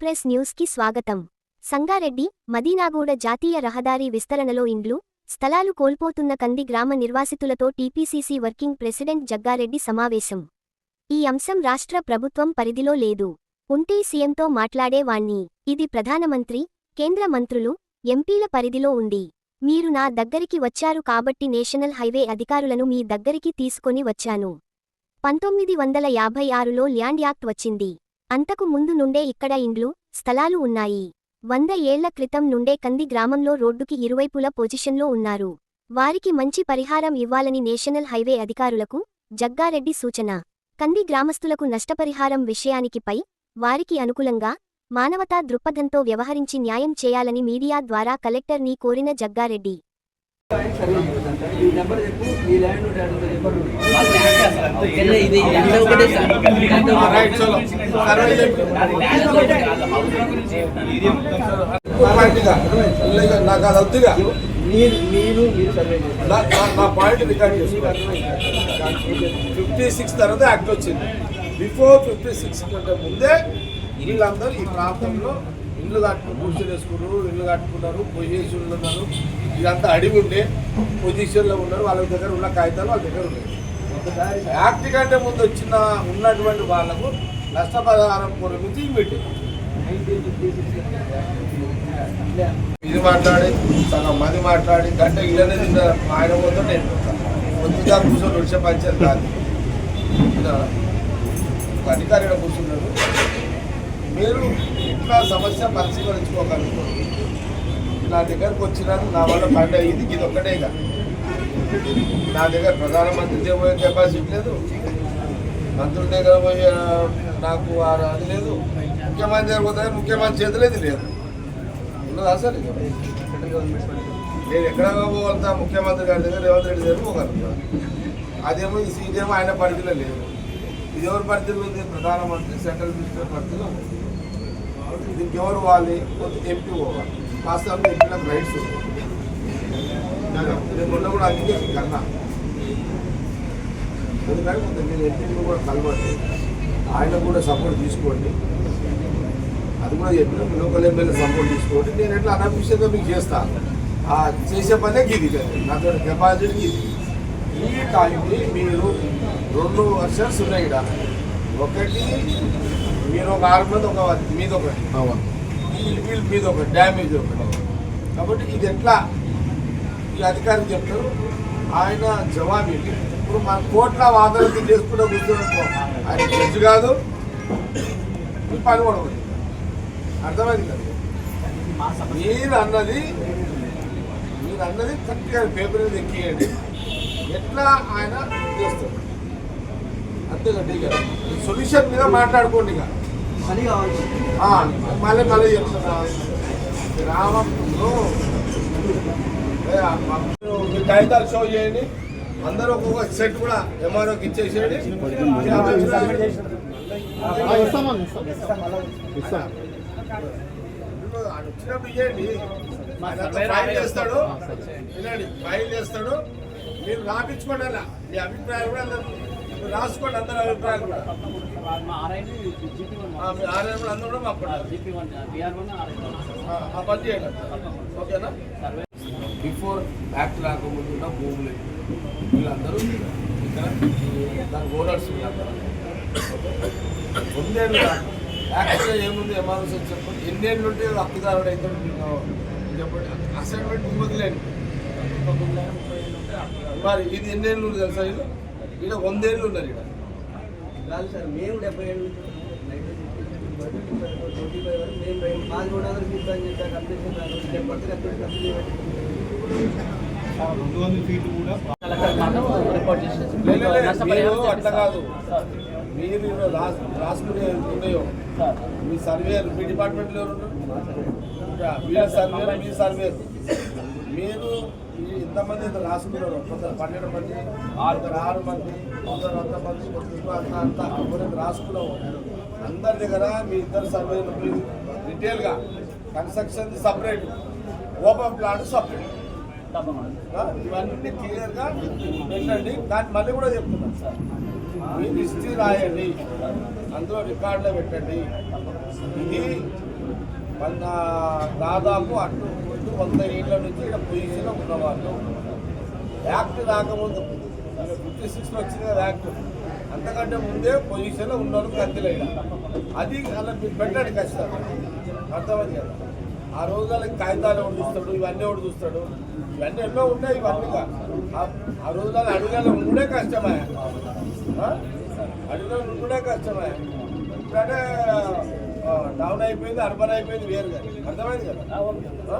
Express న్యూస్కి స్వాగతం. సంగారెడ్డి మదీనాగూడ జాతీయ రహదారి విస్తరణలో ఇండ్లు స్థలాలు కోల్పోతున్న కంది గ్రామ నిర్వాసితులతో టీపీసీసీ వర్కింగ్ ప్రెసిడెంట్ జగ్గారెడ్డి సమావేశం. ఈ అంశం రాష్ట్ర ప్రభుత్వం పరిధిలో లేదు. ఉంటే సీఎంతో మాట్లాడేవాణ్ణి ఇది ప్రధానమంత్రి కేంద్ర మంత్రులు ఎంపీల పరిధిలో ఉంది. మీరు నా దగ్గరికి వచ్చారు కాబట్టి నేషనల్ హైవే అధికారులను మీ దగ్గరికి తీసుకొని వచ్చాను. పంతొమ్మిది వందల యాభై ఆరులో ల్యాండ్ యాక్ట్ వచ్చింది. అంతకు ముందు నుండే ఇక్కడ ఇండ్లు స్థలాలు ఉన్నాయి. వంద ఏళ్ళ క్రితం నుండే కంది గ్రామంలో రోడ్డుకి ఇరువైపుల పొజిషన్లో ఉన్నారు. వారికి మంచి పరిహారం ఇవ్వాలని నేషనల్ హైవే అధికారులకు జగ్గారెడ్డి సూచన. కంది గ్రామస్తులకు నష్టపరిహారం విషయానికి పై వారికి అనుకూలంగా మానవతా దృక్పథంతో వ్యవహరించి న్యాయం చేయాలని మీడియా ద్వారా కలెక్టర్ నీ కోరిన జగ్గారెడ్డి. నాకు అది వద్దుగా మీరు మీరు నా- పాయింట్ రికార్డ్ చేసుకో ఫిఫ్టీ సిక్స్ తర్వాత యాక్ట్ వచ్చింది బిఫోర్ ఫిఫ్టీ సిక్స్ కంటే ముందే వీళ్ళందరూ ఈ ప్రాంతంలో ఇల్లు కట్టుకుని కూర్చొని వేసుకున్నారు ఇల్లు కట్టుకున్నారు పొజిషన్లు ఉన్నారు ఇదంతా అడిగి ఉండే పొజిషన్లో ఉన్నారు వాళ్ళ దగ్గర ఉన్న కాగితాలు వాళ్ళ దగ్గర ఉన్నాయి ఒకసారి యాక్ట్ కంటే ముందు వచ్చిన ఉన్నటువంటి వాళ్ళకు నష్టపరిహారం కొరకు పెట్టింది ఇది మాట్లాడి సగం మంది మాట్లాడి గంట ఇళ్ళనే తిన్న ఆయన పోతే నేను పోతాను కొద్దిగా కూర్చొని వచ్చే పంచాయతీ కాదు. ఇలా కూర్చున్నారు మీరు ఇట్లా సమస్య పరిష్కరించుకోగలుగుతాం. నా దగ్గరకు వచ్చినారు నా వల్ల పంట ఇది ఇది ఒక్కటే ఇక నా దగ్గర ప్రధానమంత్రి దగ్గర పోయే కెపాసిటీ లేదు. మంత్రుల దగ్గర పోయే నాకు అది లేదు. ముఖ్యమంత్రి దగ్గర పోతే ముఖ్యమంత్రి చేతులు ఇది లేదు. ఉన్నదా సార్ నేను ఎక్కడ పోగలుగుతా? ముఖ్యమంత్రి గారి దగ్గర రేవంత్ రెడ్డి దగ్గర పోగలుగుతా. అదేమో ఈ సీటేమో ఆయన పరిధిలో లేదు. ఇది ఎవరి పరిధిలో ఉంది? ప్రధానమంత్రి సెంట్రల్ మినిస్టర్ పరిధిలో ఉంది. దీనికి ఎవరు పోవాలి. కొద్దిగా ఎంపీ పోవాలి వాస్తవంగా ఎంపీలకు రైట్స్ నేను మొన్న కూడా అందుకే కన్నా ఎందుకంటే కొంత మీరు ఎంపీని కూడా కలవండి ఆయన కూడా సపోర్ట్ తీసుకోండి. అది కూడా చెప్పిన లోకల్ ఎమ్మెల్యే సపోర్ట్ తీసుకోండి. నేను ఎట్లా అనఫిషియల్గా మీకు చేస్తాను ఆ చేసే పనే గీది. కదా నాతో కెపాసిటీ ఇది ఈ టైంని మీరు రెండు వర్షన్స్ ఉన్నాయి ఇక్కడ ఒకటి మీరు ఒక ఆరు మంది ఒక మీద ఒకటి. వీళ్ళు వీళ్ళు మీద ఒకటి డ్యామేజ్ ఒకటి. కాబట్టి ఇది ఎట్లా? ఈ అధికారికి చెప్తారు ఆయన జవాబు ఏంటి? ఇప్పుడు మన కోట్ల వాదనలు చేసుకుంటూ కూర్చోనుకో ఆయన జడ్జి కాదు. పని కూడా అర్థమైంది? కదా మీరు అన్నది మీరు అన్నది కరెక్ట్గా పేపర్ మీద ఎక్కియండి. ఎట్లా ఆయన చేస్తారు అంతే కదా ఇక సొల్యూషన్ మీద మాట్లాడుకోండి ఇక. మళ్ళీ మళ్ళీ చెప్తున్నా. గ్రామంలో ఏ, కాగితాలు షో చేయండి. అందరూ ఒక్కొక్క సెట్ కూడా ఎంఆర్ఓకి ఇచ్చేసేయండి. వచ్చినప్పుడు ఇవ్వండి ఫైల్ చేస్తాడు. వినండి ఫైల్ చేస్తాడు. మీరు రాపించుకోండి అలా మీ అభిప్రాయం కూడా రాసుకోండి అందరూ అభిప్రాయం కూడా. ఆ, కూడా అందరూ కూడా మాట్లాడాలి ఆ పని చేయండి. ఓకేనా? బిఫోర్ యాక్ట్ రాకముందు ఉన్న భూములు. వీళ్ళందరూ ఇక్కడ. దాని ఓనర్స్ ముందేళ్ళు ఉందేళ్ళు ఏముంది ఎంఆర్ఎస్ చెప్పండి ఎన్నేళ్ళు ఉంటే హక్కుదారుడు అయితే చెప్పండి. అసైన్మెంట్ వదిలేండి మరి ఇది ఎన్నేళ్ళు తెలుసా ఇది? ఇక్కడ వందేళ్ళు ఉన్నారు ఇక్కడ కాదు సార్ మేము డెబ్బై ఏళ్ళు ట్వంటీ ఫైవ్ వరకు మేము మాది కూడా కంప్లీట్ కంప్లీట్ అట్లా కాదు. మీరు రాసుకునే ఉన్నాయో. సార్. మీ సర్వేలు మీ డిపార్ట్మెంట్లో వీళ్ళ సర్వేలు మీ సర్వేలు మీరు ఇంతమంది ఇంత రాసుకున్నారు. కొందరు పన్నెండు మంది ఆరుగురు ఆరు మంది కొందరు అంత మంది కొందరు అంత అంత కొందరు రాసుకున్నాము అందరి దగ్గర మీ ఇద్దరు సర్వేలు మీరు డీటెయిల్గా. Construction separate. Open plot separate. ఇవన్నీ క్లియర్గా పెట్టండి. కానీ మళ్ళీ కూడా చెప్తున్నాను సార్. మీరు హిస్టరీ రాయండి. అందులో రికార్డులో పెట్టండి. ఇది దాదాపు అటు వంద ఏళ్ళ నుంచి ఇక్కడ పొజిషన్లో ఉన్నవాళ్ళు. యాక్ట్ రాకముందు ఫిఫ్టీ సిక్స్లో వచ్చింది కదా యాక్ట్. అంతకంటే ముందే పొజిషన్లో ఉన్నాను కత్తిలేడ అది అలా మీరు పెట్టండి ఖచ్చితంగా. అర్థమైంది కదా? ఆ రోజులకి కాగితాలు ఎవడు చూస్తాడు ఇవన్నీ ఎవడు చూస్తాడు? ఇవన్నీ ఎన్నో ఉన్నాయి ఇవన్నీ ఆ- రోజు రోజులలో అడుగులో ఉండే కష్టమే. అడుగులో ఉండే కష్టమే. ఇప్పుడంటే ఆ, డౌన్ అయిపోయింది అర్బన్ అయిపోయింది వేరు కదా. అర్థమైంది కదా?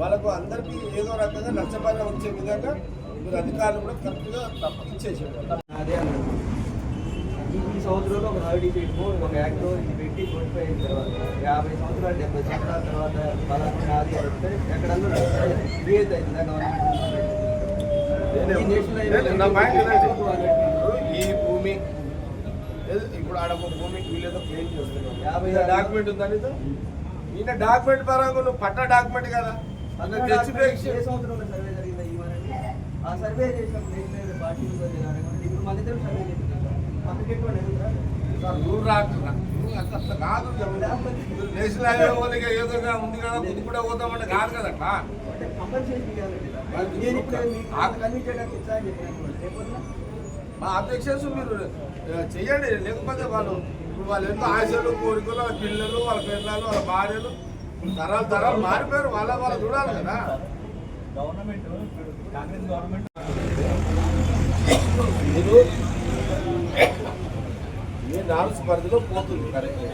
వాళ్ళకు అందరికీ ఏదో రకంగా నష్టపరిహారం వచ్చే విధంగా మీరు అధికారులు కూడా కరెక్ట్గా తప్పించేసేవాళ్ళు అదే ఈ సంవత్సరంలో ఒక సర్టిఫికేట్ ఒక యాక్ట్ ఇది పెట్టి అయిన తర్వాత యాభై సంవత్సరాలు డెబ్బై సంవత్సరాల తర్వాత అది అయితే ఎక్కడన్నా క్రియేట్ అవుతుందా గవర్నమెంట్ నేషనల్ హైవే ఇప్పుడు ఆడ ఒక భూమికి వీళ్ళేదో క్లెయిమ్ చేస్తున్నాం యాభై ఈయన డాక్యుమెంట్ ఉందని ఈయన డాక్యుమెంట్ పరంగా నువ్వు పట్ట డాక్యుమెంట్ కదా. అన్న తెచ్చిపోయి ఆ సర్వే చేసినప్పుడు పార్టీ ఇప్పుడు మన ఇద్దరు సర్వే ఎదుగురా? నువ్వు రాకుండా. అట్లా కాదు నేషనల్ హైవే వాళ్ళకి ఏదో ఉంది కదా ముందు కూడా పోతామంటే కాదు కదా అట్లా. కంపల్సరీ మా అబ్జెక్షన్స్ మీరు ఆ, చెయ్యండి. లేకపోతే వాళ్ళు ఇప్పుడు వాళ్ళు ఎంతో ఆశలు కోరికలు వాళ్ళ పిల్లలు వాళ్ళ పిల్లలు వాళ్ళ భార్యలు తరాలు తరాలు మారిపోయారు. వాళ్ళ వాళ్ళు చూడాలి కదా. గవర్నమెంట్ కాంగ్రెస్ గవర్నమెంట్ మీరు మీ నాలుగు పరిధిలో పోతుంది. కరెక్ట్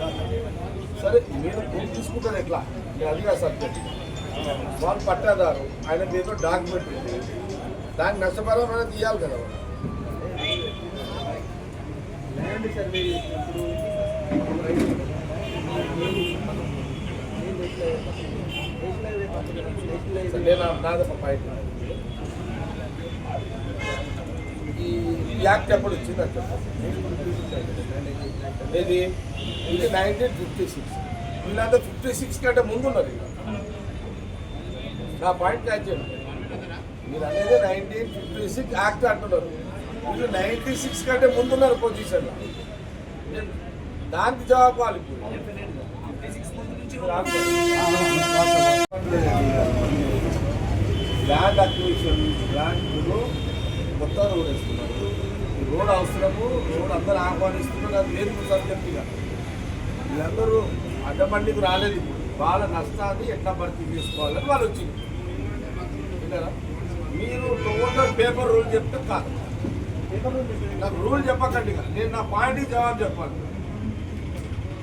సరే మీరు భూమి తీసుకుంటారు ఎట్లా? మీరు అదిగా సబ్జెక్ట్ వాళ్ళు పట్టాదారు. ఆయన పేరులో డాక్యుమెంట్ ఉంది. దానికి నష్టపరం అనేది తీయాలి కదా వాళ్ళు. ల్యాండ్ సర్వే చేసినప్పుడు ఒక రైతు నేను నేను నేషనల్ నేషనల్ హైవే పక్కన నేషనల్ సరే, హైవే నేను నాది సర్వే పాయింట్ ఈ యాక్ట్ ఎప్పుడు వచ్చింది అని చెప్పండి. ఇది ఇది నైన్టీన్ ఫిఫ్టీ సిక్స్ వీళ్ళంతా ఫిఫ్టీ సిక్స్ కంటే ముందు ఉన్నారు నా పాయింట్ క్యాచ్ చేయండి. మీరు అనేది నైన్టీన్ ఫిఫ్టీ సిక్స్ యాక్ట్ అంటున్నారు. వీళ్ళు నైన్టీ సిక్స్ కంటే ముందున్నారు పొజిషన్ దానికి జవాబు వాళ్ళు ల్యాండ్ అక్విజిషన్ ల్యాండ్ కొత్త రోడ్ వేస్తున్నారు. రోడ్ అవసరము రోడ్ అందరూ ఆహ్వానిస్తున్నారు అది లేదు సబ్జెక్టుగా వీళ్ళందరూ అడ్డబండికి రాలేదు ఇప్పుడు. వాళ్ళ నష్టాన్ని ఎట్లా భర్తీ చేసుకోవాలని వాళ్ళు వచ్చింది మీరు టోటల్ పేపర్ రూల్ చెప్తే కాదు. నాకు రూల్ చెప్పకండి నేను నా పాయింట్కి జవాబు చెప్పాలి.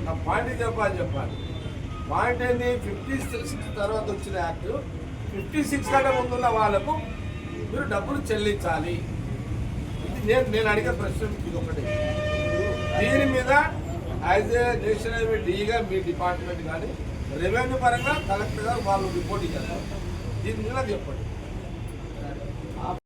నా పాయింట్కి చెప్పాలి చెప్పాలి. పాయింట్ ఏంది? ఫిఫ్టీ సిక్స్ తర్వాత వచ్చిన యాక్ట్. ఫిఫ్టీ సిక్స్ కంటే ముందున్న వాళ్ళకు మీరు డబ్బులు చెల్లించాలి. ఇది నేను నేను అడిగే ప్రశ్న ఇది ఒకటి. దీని మీద యాజ్ ఏ నేషనల్ హైవే డీగా మీ డిపార్ట్మెంట్ కానీ రెవెన్యూ పరంగా కలెక్టర్ గారు వాళ్ళు రిపోర్ట్ ఇచ్చారు. దీని మీద చెప్పండి.